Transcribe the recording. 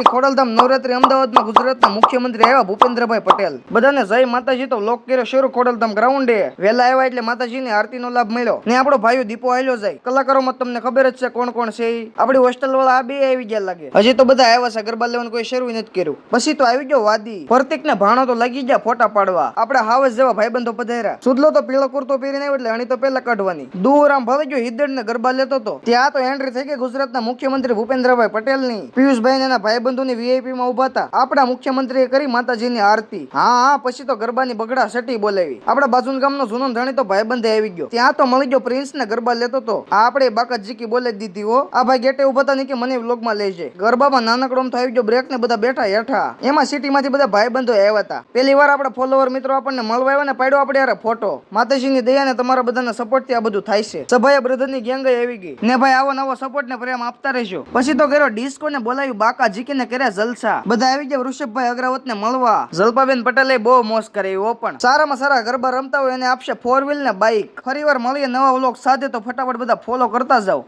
શ્રી ખોડલધામ નવરાત્રી અમદાવાદમાં ગુજરાતના મુખ્યમંત્રી આવ્યા ભૂપેન્દ્રભાઈ પટેલ. બધાને જય માતાજી તો લોક કર્યો શરૂ ખોડલધામ ગ્રાઉન્ડે. વહેલા આવ્યા એટલે માતાજીની આરતીનો લાભ મળ્યો. ને આપણો ભાઈઓ દીપો આવ્યો જાય. કલાકારોમાં તમને ખબર જ છે કોણ કોણ છે. આપણી હોસ્ટેલ વાળા આ બે આવી ગયા લાગે. હજી તો બધા આવ્યા છે, ગરબા લેવાનું કોઈ શરૂ નથી કર્યું. પછી તો આવી ગયો વાદી. પ્રતિક ને ભાણો તો લાગી ગયા ફોટા પાડવા. આપણે હાવસ જેવા ભાઈબંધો પધાર્યા. સુદલો તો પીળો કુર્તો પહેરીને આવ્યો એટલે અણી તો પેલા કાઢવાની. દૂર આમ ભાવે ગયો હિદડ ને ગરબા લેતો તો. ત્યાં તો એન્ટ્રી થઈ ગઈ ગુજરાતના મુખ્યમંત્રી ભૂપેન્દ્રભાઈ પટેલની પિયુષભાઈ ને એના ભાઈબંધોની વીઆઈપીમાં ઊભા હતા. આપણા મુખ્યમંત્રીએ કરી માતાજીની આરતી. હા હા, પછી તો ગરબાની બગડા સટી બોલાવી. આપણા બાજુન ગામનો જૂનો ધણી તો ભાઈબંધે આવી ગયો. ત્યાં તો મળી ગયો પ્રિન્સ ને ગરબા લેતો તો. આ આપણે બાકાત જીકી બોલે દીધી હો. આ ભાઈ ગેટે ઊભા હતા કે મને વ્લોગમાં લઈ જાય. ગરબામાં નાનકડો તો આવી ગયો બ્રેક ને બધા બેઠા હેઠા. એમાં સિટીમાંથી બધા ભાઈબંધો આવ્યા હતા. પેલી વાર આપણા ફોલોવર મિત્રો આપણને મળવા આવ્યા ને પાડ્યો આપણે યાર ફોટો માતાજીની દયા ને તમારા બધાના સપોર્ટથી આ બધું થાય છે. સભાયા બ્રધરની ગેંગ આવી ગઈ. ને ભાઈ આવો નવો સપોર્ટ ને પ્રેમ આપતા રહેજો. પછી તો કર્યો ડિસ્કો ને બોલાવ્યું બાકા જીકી ને કર્યા જલસા. બધા આવી ગયા વૃષભભાઈ અગ્રવત ને મળવા. જલપાબેન પટેલે બહુ મોસ કરી ઓ પણ. સારામાં સારા ગરબા રમતા હોય એને આપશે ફોર વ્હીલ ને બાઇક ફરી વાર મળીએ નવા વ્લોગ સાથે તો ફટાફટ બધા ફોલો કરતા જાઓ.